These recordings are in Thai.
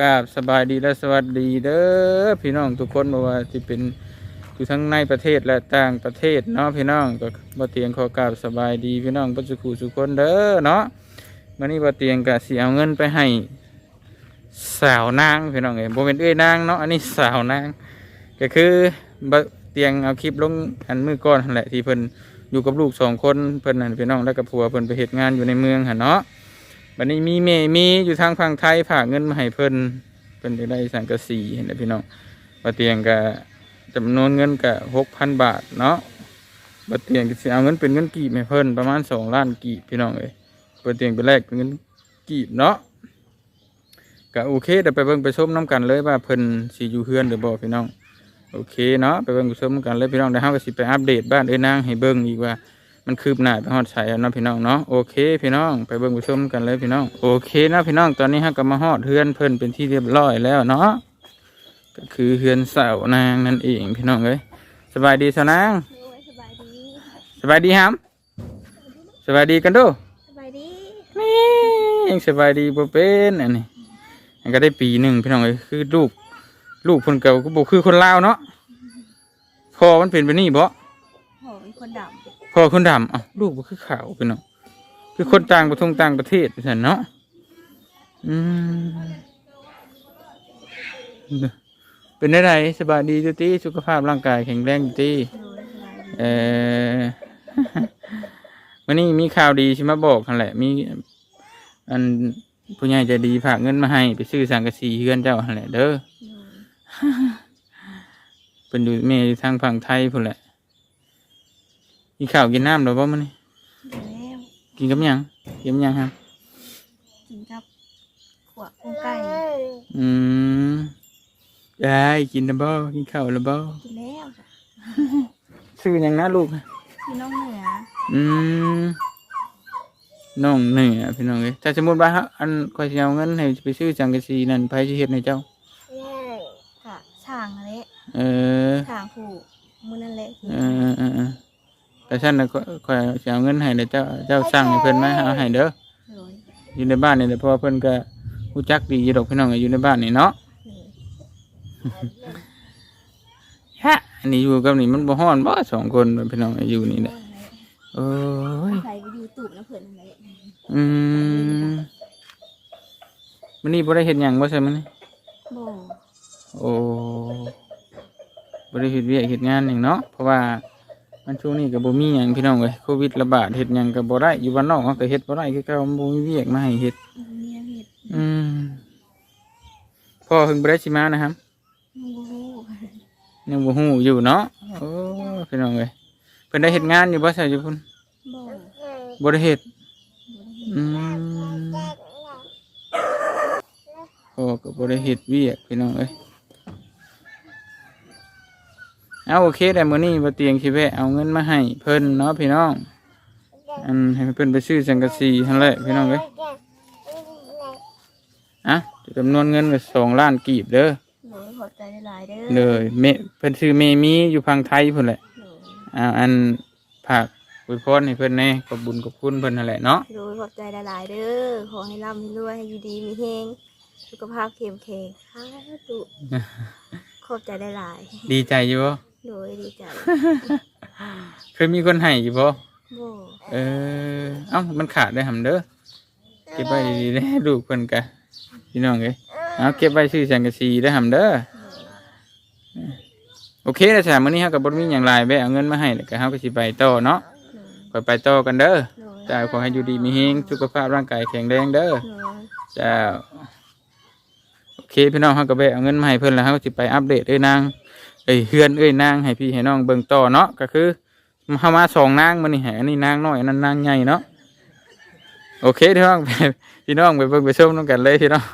กราบสบายดีและสวัสดีเด้อพี่น้องทุกคนบ่ว่าที่เป็นอยู่ทั้งในประเทศและต่างประเทศเนาะพี่น้องก็บ่เตียงขอกราบสบายดีพี่น้องเบ่สุขุสุคนเด้อเนาะมื้อนี้บ่เตียงก็สิเอาเงินไปให้สาวนางพี่น้องเอ้ยบ่เป็นเอ้ยนางเนาะอันนี้สาวนางก็คือบ่เตียงเอาคลิปลงอันมื้อก่อนนั่นแหละที่เพิ่นอยู่กับลูกสองคนเพิ่นนั่นพี่น้องแล้วก็ผัวเพิ่นไปเฮ็ดงานอยู่ในเมืองหั่นเนาะ บัดนี้มีเมมีอยู่ทางฝั่งไทยฝากเงินมาให้เพิ่นเพิ่นจะได้สังกะสีเห็นไหมพี่น้องบัดเตียงก็จำนวนเงินก็หกพันบาทเนาะบัดเตียงก็สิเอาเงินเป็นเงินกีบให้เพิ่นประมาณสองล้านกีบพี่น้องเอ้ยบัดเตียงไปแลกเป็นเงินกีบเนาะก็โอเคเดี๋ยวไปเบิ่งไปชมน้ำกันเลยว่าเพิ่นสิอยู่เฮือนหรือบ่พี่น้องโอเคเนาะไปเบิ่งไปชมนำกันเลยพี่น้องเดี๋ยวเฮาก็สิไปอัปเดตบ้านเอ้นางให้เบิ่งอีกว่า มันคืบหน้าไปฮอดใส่แล้วนาะพี่น้องเนาะโอเคพี่น้องไปเบิ่งไปชมกันเลยพี่น้องโอเคนะพี่น้องตอนนี้ฮะก็มาฮอดเฮือนเพิ่นเป็นที่เรียบร้อยแล้วเนาะก็คือเฮือนสาวนางนั่นเองพี่น้องเอ้ยสบายดีสาวนางโอ้ยสบายดีสบายดีฮัมสบายดีกันดูสบายดีนี่ยังสบายดีบ่เป็นอันนี้อันก็ได้ปีหนึ่งพี่น้องเอ้ยคือลูกลูกคนเก่าก็บ่คือคนลาวเนาะพอมันเป็นแบบนี้บ่โหมีคนดำ พ่อคนดำเอ้าลูกบ่คือขาวพี่น้องคือคนต่างประเทศต่างประเทศซั่นเนาะอืมเป็นได้ไรสบายดีจุติสุขภาพร่างกายแข็งแรงจุติำโดยสบายดีเออวันนี้มีข่าวดีใช่ไหมบอกกันแหละ มี อันผู้ใหญ่ใจดีฝากเงินมาให้ ไปซื้อสังกะสีเฮือนเจ้าหันแหละเด้อเป็นอยู่เมย์ทางฝั่งไทยพุ่นแหละ กินข้าวกินน้ำหรือเปล่ามันนี่แล้วกินกับหยังกินกับหยังครับ กินกับขวดกุ้งไก่อืมได้กินนะบ่กินข้าวแล้วบ่กินแล้วจ้ะซื้อหยังนะลูกพี่น้องเหนืออืมน้องเหนี่ยพี่น้องเอ้ยถ้าสมมติว่าฮะอันคอยสิเอาเงินให้ไปซื้อจังกะสีนั่นไผสิเฮ็ดให้เจ้ากะช่างอะไรเออช่างผูกมือนั่นแหละเออเออเออ แต่ฉันน่ะคอยสิเอาเงินให้เด้อเจ้าเจ้าสั่งให้เพิ่นมาเอาให้เด้อโดยอยู่ในบ้านนี่แหละเพราะว่าเพิ่นก็รู้จักดีอยู่ดอกพี่น้องก็อยู่ในบ้านนี่เนาะโดยฮะอันนี้อยู่กับนี่มันบ่ฮ้อนบ่สองคนพี่น้องอยู่นี่แหละโอ้ย ใส่ไปยูทูบแล้วเผื่อนั่นแหละอืมมันนี่บ่ได้เห็นหยังบ่ใช่มันนี่โบโอ้บ่ได้เฮ็ดเวียกเฮ็ดงานหยังเนาะเพราะว่า มันช่วงนี้ก็บ่มีหยังพี่น้องเอ้ยโควิดระบาดเฮ็ดหยังก็บ่ได้อยู่บ้านนอกเฮาก็เฮ็ดบ่ได้คือเก่ามันบ่มีเวียกมาให้เฮ็ด เมียเห็ดอืมพ่อเพิ่งบ่ได้สิมานะครับโบยังบ่ฮู้อยู่เนาะโอ้พี่น้องเอ้ยเพิ่นได้เฮ็ดงานอยู่บ่ใช่อยู่พุ่นโบบ่ได้เฮ็ดอืมพ่อก็บ่ได้เฮ็ดเวียกพี่น้องเอ้ย เอาโอเคแต่มื้อนี้บ่เตียงสิแวะเอาเงินมาให้เพิ่นเนาะพี่น้องอันให้เพิ่นไปซื้อสังกะสีหั่นแหละพี่น้องเอ้ยอะจำนวนเงินก็2ล้านกีบเด้อโดยขอบใจหลายๆเด้อเลยเมเพิ่นซื้อเมมีอยู่พังไทยพุ่นแหละโดยอ่าอันผักอวยพรให้เพิ่นแน่ขอบบุญขอบคุณเพิ่นนั่นแหละเนาะโดยขอบใจหลายๆเด้อขอให้ร่ำให้รวยให้อยู่ดีมีเฮงสุขภาพเข้มแข็งสาธุขอบใจหลายๆดีใจอยู่บ่ โดยดีใจเคยมีคนให้อยู่บ่โบเออเอ้ามันขาดได้หำเด้อเก็บไว้ดีๆเด้อลูกเพิ่นกะพี่น้องเอ้ยเอาเก็บไว้ซื้อสังกะสีได้หำเด้อโอเคแล้วจ้ะมื้อนี้เฮาก็บ่มีหยังหลายแวะเอาเงินมาให้แล้วก็เฮาก็สิไปต่อเนาะไปไปต่อกันเด้อโดยจ้าขอให้อยู่ดีมีเฮงสุขภาพร่างกายแข็งแรงเด้อ โดยจ้าโอเคพี่น้องเขาก็ไปเอาเงินมาให้เพิ่นแล้วเขาก็สิไปอัปเดตเอ้ยนาง เอ้ยเฮือนเอ้ยนางให้พี่ให้น้องเบิ่งต่อเนาะก็คือเฮามาสองนางมื้อนี้ให้อันนี้นางน้อยอันนั้นนางใหญ่เนาะโอเคพี่น้องพี่น้องไปเบิ่งไปชมนํกันเลยพี่น้อง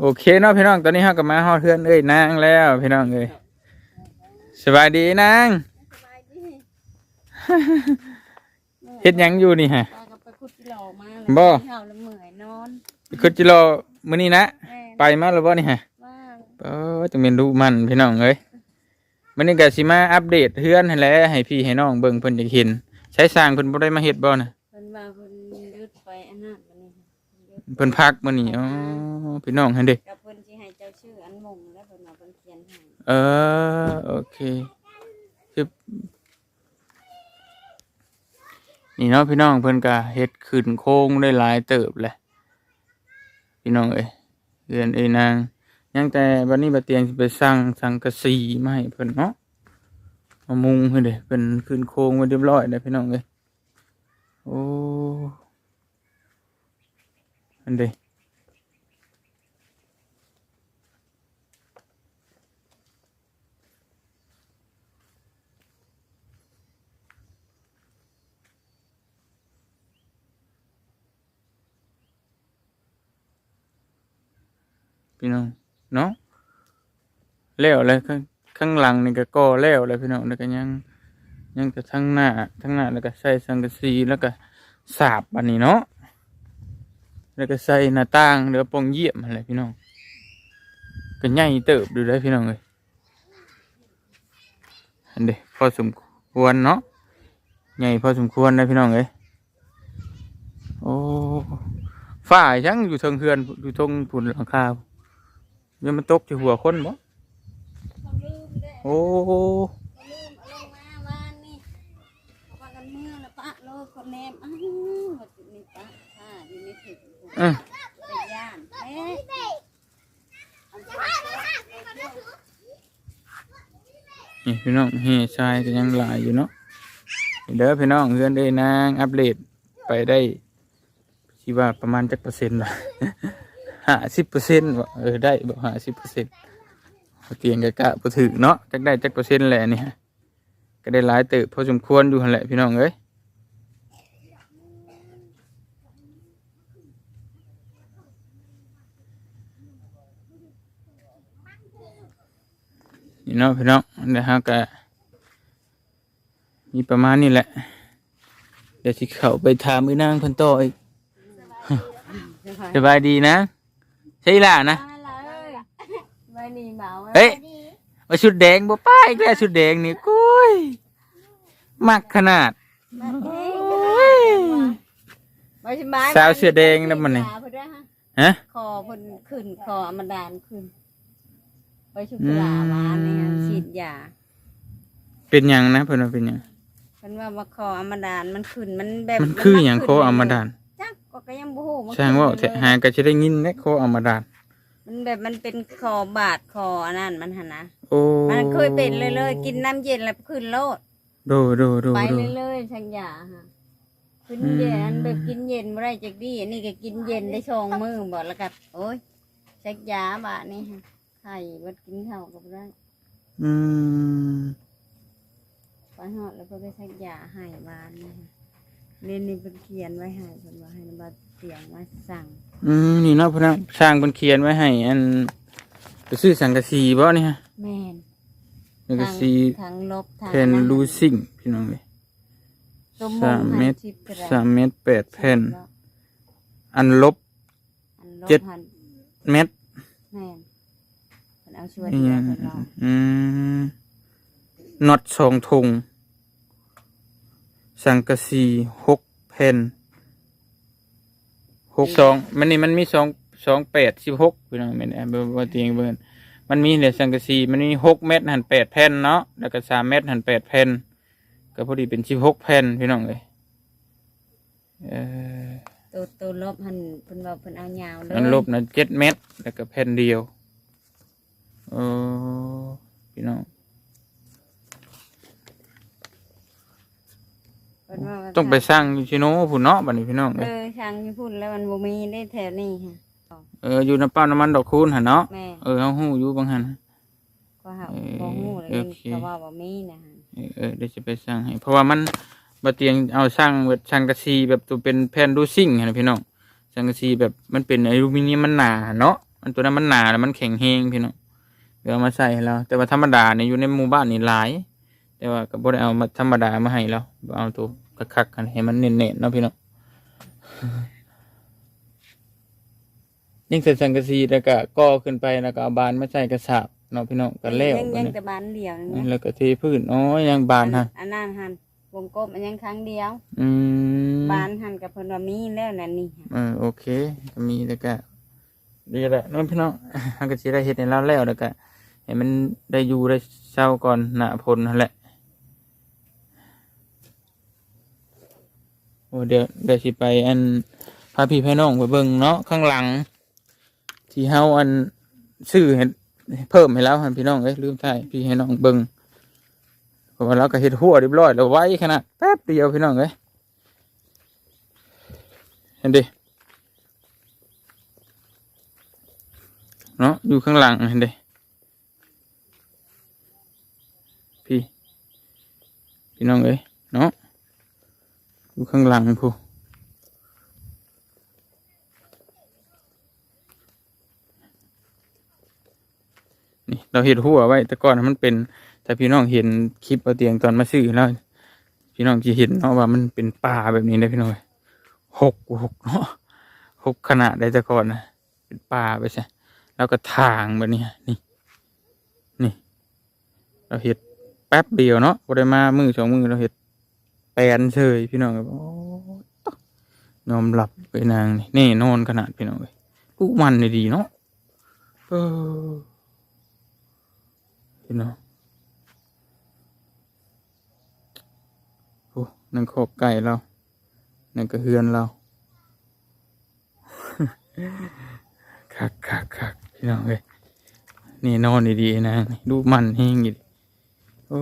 โอเคเนาะพี่น้องตอนนี้เฮาก็มาฮอดเฮือนเอ้ยนางแล้วพี่น้องเอ้ยสบายดีนางเฮ็ดหยังอยู่นี่ฮะตากับไปขุดกิโลมาบ่เห่าแล้วเหมื่อยนอนคุณจิโรมื้อนี้นะแม่ไปมาแล้วบ่นี่ฮะว่างเออจังเป็นดูมันพี่น้องเอ้ยมันนี่ก็สิมาอัปเดตเฮือนให้แหล้วให้พี่ให้น้องเบิ่งเพิ่นจะเห็น ใช้สร้างเพิ่นบ่ได้มาเฮ็ดบ่นะเพิ่นว่าเพิ่นยืดไปอันนั้นบัดนี้เพิ่นพักมื้อนี้อ๋อพี่น้องหั่นเด้ กับเพิ่นสิให้เจ้าชื่ออันมงแล้วเพิ่นเอาเพิ่นเขียนให้เออโอเคคือนี่เนาะพี่น้องเพิ่นก็เฮ็ดขึ้นโค้งได้หลายเติบแหละพี่น้องเอ้ยเรือนเอ้ยนาง ยังแต่วันนี้บ่เตียงไปสั่งสังกะสีมาให้เพิ่นเนาะมามุงให้เด้เพิ่นขึ้นโค้งไว้เรียบร้อยแล้วพี่น้องเอ้ยโอ้อันเด้พี่น้อง เนาะแล้วเลยข้างข้างหลังนี่ก็ก่อแล้วเลยพี่น้องแล้วก็ยังยังแต่ทั้งหน้าทั้งหน้าแล้วก็ใส่สังกะสีแล้วก็สาบอันนี้เนาะแล้วก็ใส่หน้าต่างหรือว่าโปองเยี่ยมอะไรพี่น้องก็ใหญ่เติบดูได้พี่น้องเลยอันเดีพอสมควรเนาะใหญ่พอสมควรนะพี่น้องเลยโอ้ฝ้ายังอยู่เทิงเฮือนอยู่ตรงผุนหลังคา ยังมันตกที่หัวคนบ่เขาลืมเด้โอ้เขาลืมเอาลงมาว่านี่เขาว่ากันเมื่อแล้วปะโลกคนแนมอ้าวว่าสิมีปะค่ะอยู่ในถึงเออไปย่านเอ๊ะอันนี้นี่พี่น้องเฮชายก็ยังหลายอยู่เนาะเด้อพี่น้องเฮือนได้นางอัปเดตไปได้คิดว่าประมาณจักเปอร์เซ็นต์วะ ห้าสิบเปอร์เซ็นต์เออได้บ่ห้าสิบเปอร์เซ็นต์เตียงกะกะบ่ถึกเนาะจักได้จักเปอร์เซ็นต์แหละนี่ฮะก็ได้หลายเติบพอสมควรอยู่หั่นแหละพี่น้องเอ้ยนี่เนาะพี่น้องเดี๋ยวฮาก็มีประมาณนี้แหละ เดี๋ยวสิเขาไปถามมือนางพิ่นต่ออีกสบายดีนะ ใช่ล่ะนะมาเลยไว้นี่เบาไว้เฮ้ยว่าชุดแดงบ่ป้ายแกแล้วชุดแดงนี่กุ้ยมักขนาดมาเอ้ยโอ้ยไว้สบายสาวเสื้อแดงนั่นมันนี่ขาเพิ่นด้วยฮะฮะคอเพิ่นขึ้นคออมดานขึ้นไปชุกลามาเนี่ยอืมฉีดยาเป็นหยังนะเพิ่นว่าเป็นหยังเพิ่นว่ามาคออมดานมันขึ้นมันแบบมันคือหยังโคเอามาดานจั กก็ก็ยังบ่ฮู้มันช่างว่าขึ้นเลยหาก็สิได้ยินแน่โคเอามาดานมันแบบมันเป็นคอบาดคออันนั้นมันหั่นนะโอ้มันเคยเป็นเลยเลยกินน้ำเย็นแล้วขึ้นโลดโดโดโดไปโด เลยเลยๆชังยาฮะขึ้นเย็นอันแบบกินเย็นบ่ได้จักดีอันนี้ก็กินเย็นได้สองมื้อบ่แล้วก็โอ้ยชักยาบาดนี่ฮะไข่บ่กินข้าวก็บ่ได้อืมไปหอดแล้วก็ไปชักยาให้บานนี่ฮะ เรียนนี่เป็นเขียนไว้ให้เพิ่นว่าให้บาเสียงมาสั่งอืมนี่เนาะพนักช่างเพิ่นเขียนไว้ให้อันไปซื้อสังกะสีบ่นี่ฮะแม่นสังกะสีทางลบทางแผ่นลูซิ่งพี่น้องเอ้ยตัวสามเมตรชิปก็ได้สามเมตรแปดแผ่น อันลบอันลบเจ็ดหันเม็ดแม่นเพิ่นเอาช่วยอีเดีหยยัวงเพิ่นลองอืมน็อตสองถุง สังกะสีหกแผ่นหกสองมันนี่มันมีสองสองแปดสิบหกพี่น้องไม่นเบอร์ว่าเตียงเบอร์มันมีเนี่ยสังกะสีมันมีหกเม็ดหันแปดแผ่นเนาะแล้วก็สามเม็ดหันแปดแผ่นก็พอดีเป็นสิบหกแผ่นพี่น้องเลยเออตัวตัวลบหันเพิ่นว่าเพิ่นเอายาวเลยอันลบนะเจ็ดเม็ดแล้วก็แผ่นเดียวโอ้พี่น้อง เพิ่นว่าว่าต้องไปสร้างอยู่ชิโน่ผู้นเนาะบัดนี้พี่น้องเอเอ้ยอช่างอยู่พุ่นแล้วมันบ่มีได้แถวนี้ฮะเอออยู่น้ำเป้าน้ำมันดอกคูณหั่นเนาะแม่ เออเฮาฮู้อยู่บางหั่น ก็หาเออบ่ฮู้เลยโอเคเขาว่าบ่มีนะฮะเออเออเดี๋ยวจะไปสร้างให้ เพราะว่ามันบ่เตียงเอาสร้างแบบสร้างกระซีแบบตัวเป็นแผ่นดูซิ่งหั่นนะพี่น้องสร้างกระซีแบบมันเป็นอลูมิเนียมมันหนาเนาะมันตัวนั้นมันหนาแล้วมันแข็งแรงพี่น้องเดี๋ยวเอามาใส่ให้เราแต่ว่าธรรมดาเนี่ยอยู่ในหมู่บ้านนี่หลาย แต่ว่าก็บ่ได้เอามาธรรมดามาให้เราเอาตัวคักๆกันให้มันเน้นๆเนาะพี่น้องยิ่งใส่สังกะสีแล้วก็ก่อขึ้นไปแล้วก็เอาบานมาใส่กระสาบเนาะพี่น้องก็แล้วยังบัดยังนี้แต่บานเดียวนี่แล้วก็เทพื้นอ๋อยังบานฮะอันนั้นหันวงกลมอันยังครั้งเดียว อืมบ้านหันกับเพิ่นว่ามีแล้วนั่นนี่เออโอเค ก็มีแล้วก็ดีแหละน้องพี่น้องเฮาก็สิได้เฮ็ดให้เราแล้วแล้วก็ให้มันได้อยู่ได้เช้าก่อนหน้าพลนั่นแหละโอ้ เดี๋ยวเดี๋ยวสิไปอันพาพี่พี่น้องไปเบิ่งเนาะข้างหลัง ที่เฮาอันซื้อให้เพิ่มให้แล้วหันพี่น้องเอ้ยลืมถ่พี่ให้น้องเบิ่งเพราะว่าเราก็เฮ็ดหัวเรียบร้อยแล้วไว้ขนาดแป๊บเดียวพี่น้องเอ้ยเห็นดิเนาะอยู่ข้างหลังเห็นดิพี่พี่น้องเอ้ยเนาะ อยู่ข้างหลังพูนี่เราเห็ดหัวไว้ แต่ก่อนมันเป็น แต่พี่น้องเห็นคลิปเอาเตียงตอนมาซื้อแล้ว พี่น้องจะเห็นเนาะว่ามันเป็นป่าแบบนี้นะพี่น้องเอ้ยหกหกเนาะหกขนาดได้แต่ก่อนนะเป็นป่าไปใช่แล้วก็ทางแบบนี้นี่นี่ เราเห็ดแป๊บเดียวเนาะบ่ได้มามือสองมือเราเห็ด แปลนเฉยพี่น้องเอ้ยโอ้ตะยอมหลับไปนางนี่นี่นอนขนาดพี่น้องเลยลูกมันนี่ดีเนาะเออพี่น้องโอ้นั่นขอกไก่เรานั่นก็เฮือนเราคักคักคักพี่น้องเลยนี่นอนดีๆนะ ดูมันเฮงอยู่ดิโอ้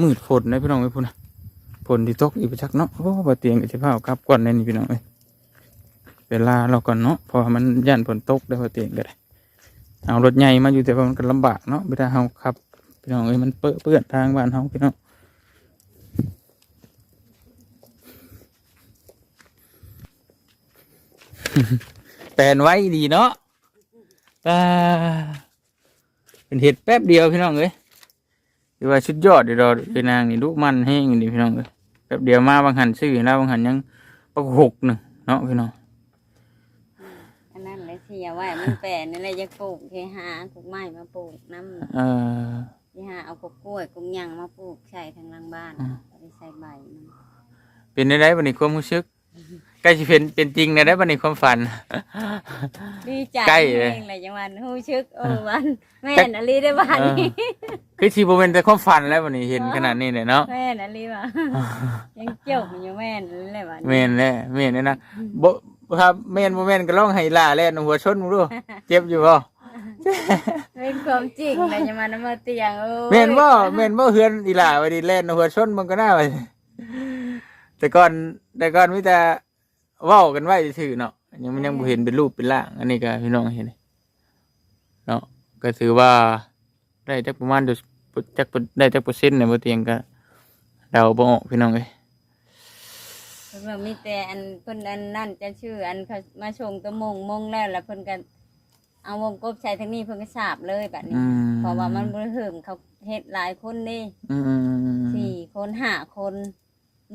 มืดฝนนะพี่น้องไอ้พูดนะฝนที่ตกอีกไปชักเนาะโอ้บาเตียงกับเช้าครับก่อนแน่นี่พี่น้องเอ้ยเวลาเราก่อนเนาะพราะว่ามันย่านฝนตกได้บาเตียงก็ได้เอารถใหญ่มาอยู่แต่ว่ามันก็ลำบากเนาะเวลาเฮาขับพี่น้องเอ้ยมันเปื้อนเปื้อนทางบ้านเฮาพี่น้องแปลนไว้ดีเนาะตาเป็นเห็ดแป๊บเดียวพี่น้องเอ้ย ถือว่าชุดยอดเดี๋ยวเราเป็นนางนี่ลูกมันแห้งนี่พี่น้องเอ้ยแป๊บเดียวมาบางหันซื้อแล้วบางหันยังปกหกหนึ่งเนาะพี่น้องอันนั้นเลยเสียไว้มันแปลนนี่แหละจะปลูกเคหาปลูกไม้มาปลูกน้ำเอ่อที่หาเอากกล้วยกุ้งยังมาปลูกใส่ทางหลังบ้านอืมเอาไปใส่ใบมันเป็นได้ได้บันนี้ความรู้สึก ใกล้จะเป็นเป็นจริงนะได้บันนี้ความฝัน ดีใจใกล้เอเลยงเลยจังหวันฮู้ชึกโอ้วันแม่นอลีได้บ้านนี้คือชีโบเป็นแต่ความฝันแล้วบันนี้เห็นขนาดนี้เนี่ยเนาะแม่นอลีว่ะยังจบอยู่แม่นอลีเลยบ้านเมนแหละเมนเนี่ยนะบ่ครับเมนบ่เมนก็ร้องไห้ล่าแล่นหัวชนมึงดูเจ็บอยู่บ่เป็นความจริงเลยจังหวันน้ำมาเตียงโอ้ยเมนบ่เมนบ่เฮือนอีหล่าว่าดิแล่นหัวชนมันก็น่าไปแต่ก่อนแต่ก่อนมีแต่ เว้ากันไว้ซื่อๆเนาะยังมันยังบ่เห็นเป็นรูปเป็นร่าง อันนี้ก็พี่น้องเห็นเนาะก็ถือว่าได้จักประมาณเดี๋ยวจักได้จักเปอร์เซ็นต์เนี่ยบ่เตียงก็เดาบ่ออกพี่น้องเอ้ยเพิ่นว่ามีแต่อันเพิ่นอันนั่นจะชื่ออันเขามาชงตะมงมงแล้วแล้วเพิ่นก็เอาวงกบใส่ทางนี้เพิ่นก็สาบเลยแบบนี้อืมเพราะว่ามันบ่เหิงเขาเฮ็ดหลายคนนี่อืม สี่คนห้าคน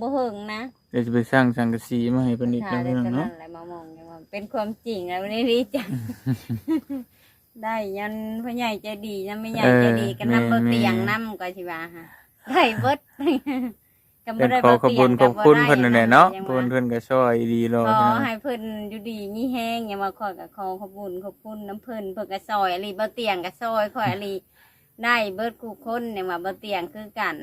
บ่เหิงนะเดี๋ยวจะไปสร้างสังกะสีมาให้เพิ่นอีกค่ะแล้วได้พี่น้องก็นั่เนาะนแหละมามองอย่างว่าเป็นความจริงแล้ววันนี้ดีใจได้ยันพ่อใหญ่ใจดียันไม่ใหญ่ใจดีกันนับเบิกเตียงน้ำก็สิว่าฮะได้เบิดก็บ่เป็นได้ขอบ่ขอบเตียคุงณขก็อบบ่คุณได้เพิ่นนั่นแหละเนาะยังเพิ่ว่นเพิ่นก็ช่วยดีรอขอพี่น้องให้เพิ่นอยู่ดีมีแห้งอย่ามาขอกับขอขอบคุญขอบคุณน้ำเพิ่นเพิ่นก็ซอยอลีบ่เตียงก็ซอยขอยอลีได้เบิดกูคนเนี่ยว่าบ่เตียงคือกัน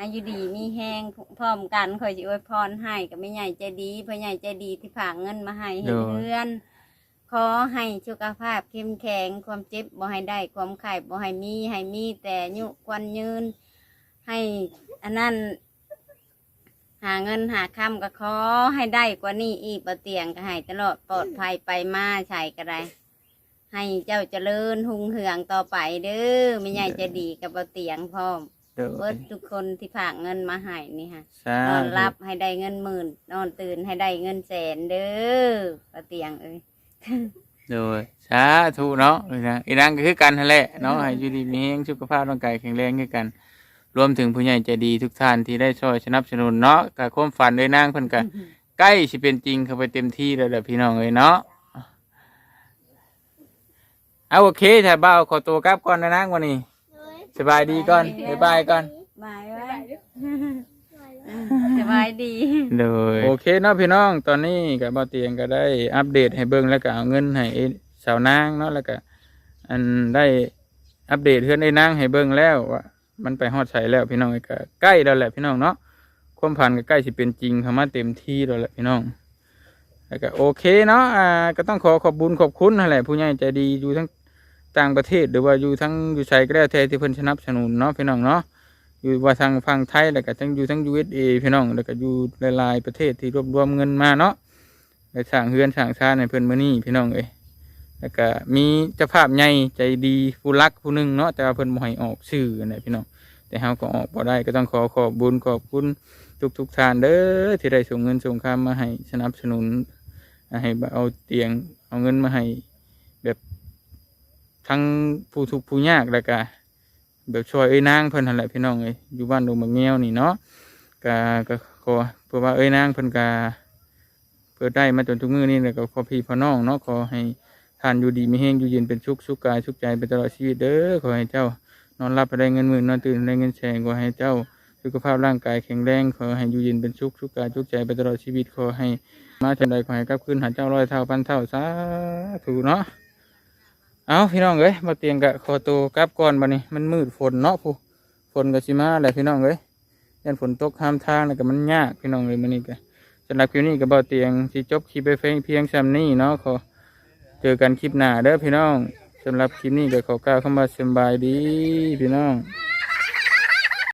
ให้อยู่ดีมีแห้งพร้อมกันขอยสิอวยพรให้ก็ไม่ใหญ่ใจดีพ่อใหญ่ใจดีที่ฝากเงินมาให้เฮ็ดเรือนขอให้สุขภาพเข้มแข็งความเจ็บบ่ให้ได้ความไข้บ่ให้มีให้มีแต่อายุควันยืน ให้อันนั้นหาเงินหาคำก็ขอให้ได้กว่านี้อีกบ่เตียงก็ให้ตลอดปลอดภัยไปมาใช่ก็ได้ให้เจ้าเจริญหุงเหืองต่อไปเด้อไม่ใหญ่จะดีกับบ่เตียงพร้อม เด้อเบิดทุกคนที่ฝากเงินมาให้นี่ฮะสานอนธุรับให้ได้เงินหมื่น นอนตื่นให้ได้เงินแสนเด้อบ่เตียงเอ้ยโดยสาธุเนาะอีนางอีนางก็คือกันนั่นแหละเนาะให้อยู่ดีมีแรงสุขภาพร่างกายแข็งแรงคือกัน รวมถึงผู้ใหญ่ใจดีทุกท่านที่ได้ช่วยสนับสนุนเนาะกับความฝันด้วยนางเพิ่นก็ใกล้สิเป็นจริงเข้าไปเต็มที่แล้วแหละพี่น้องเอ้ยเนาะเอาโอเคถ้าเบ้าขอตัวกลับก่อนนะนางวันนี้ สบายดีก่อนบ๊ายบายก่อนบายไว้ไว้สบายดีเลยโอเคเนาะพี่น้องตอนนี้กับบ่เตียงก็ได้อัปเดตให้เบิ่งแล้วก็เอาเงินให้ไอ้สาวนางเนาะแล้วก็อันได้อัปเดตเพื่อนไอ้นางให้เบิ่งแล้วว่ามันไปฮอดใส่แล้วพี่น้องก็ใกล้แล้วแหละพี่น้องเนาะความพันก็ใกล้สิเป็นจริงเข้ามาเต็มที่แล้วแหละพี่น้องแล้วก็โอเคเนาะอ่าก็ต้องขอขอบบุญขอบคุณนั่นแหละผู้ใหญ่ใจดีอยู่ทั้ง ต่างประเทศหรือว่าอยู่ทั้งอยู่ไสก็ได้แต่ที่เพิ่นสนับสนุนเนาะพี่น้องเนาะอยู่ว่าทางฝั่งไทยแล้วก็ทั้งอยู่ทั้ง USA พี่น้องแล้วก็อยู่หลายๆประเทศที่รวบรวมเงินมาเนาะไปสร้างเฮือนสร้างชาติในเพิ่นมื้อนี้พี่น้องเอ้ยแล้วก็มีเจ้าภาพใหญ่ใจดีผู้รักผู้หนึงเนาะแต่ว่าเพิ่นบ่ให้ออกชื่อนั่นแหละพี่น้องแต่เฮาก็ออกบ่ได้ก็ต้องขอขอบบุญขอบคุณทุกๆท่านเด้อที่ได้ส่งเงินส่งคำมาให้สนับสนุนให้เอาเตียงเอาเงินมาให้ ทั้งผู้ทุกผู้ยากแล้วก็แบบช่วยเอ้ยนางเพิ่นนั่นแหละพี่น้องเอ้ยอยู่บ้านดงบางแงวนี่เนาะก็ก็ขอเพื่อว่าเอ้ยนางเพิ่นก็เปิดได้มาจนทุกมื้อนี้แล้วก็ขอพี่พ่อน้องเนาะขอให้ท่านอยู่ดีมีแห้งอยู่เย็นเป็นสุขสุขกายสุขใจไปตลอดชีวิตเด้อขอให้เจ้านอนหลับไปได้เงินหมื่นนอนตื่นได้เงินแสนขอให้เจ้าสุขภาพร่างกายแข็งแรงขอให้อยู่เย็นเป็นสุขสุขกายสุขใจไปตลอดชีวิตขอให้มาจังใดขอให้กลับคืนหาเจ้าร้อยเท่าพันเท่าสาธุเนาะ เอาพี่น้องเอ้ยมาเตียงกะขอตัวกลับก่อนบัดนี้มันมืดฝนเนาะผู้ฝนกับชิมาแหละพี่น้องเอ้ยยันฝนตกห้ามทางแล้วก็มันยากพี่น้องเลยมันนี่ก็สำหรับคลิปนี้ก็บ่เตียงสิจบคลิปไปเพียงเพียงซ้ำนี้เนาะขอเจอกันคลิปหน้าเด้อพี่น้องสำหรับคลิปนี้ก็ขอกล่าวคำว่าสบายดีพี่น้อง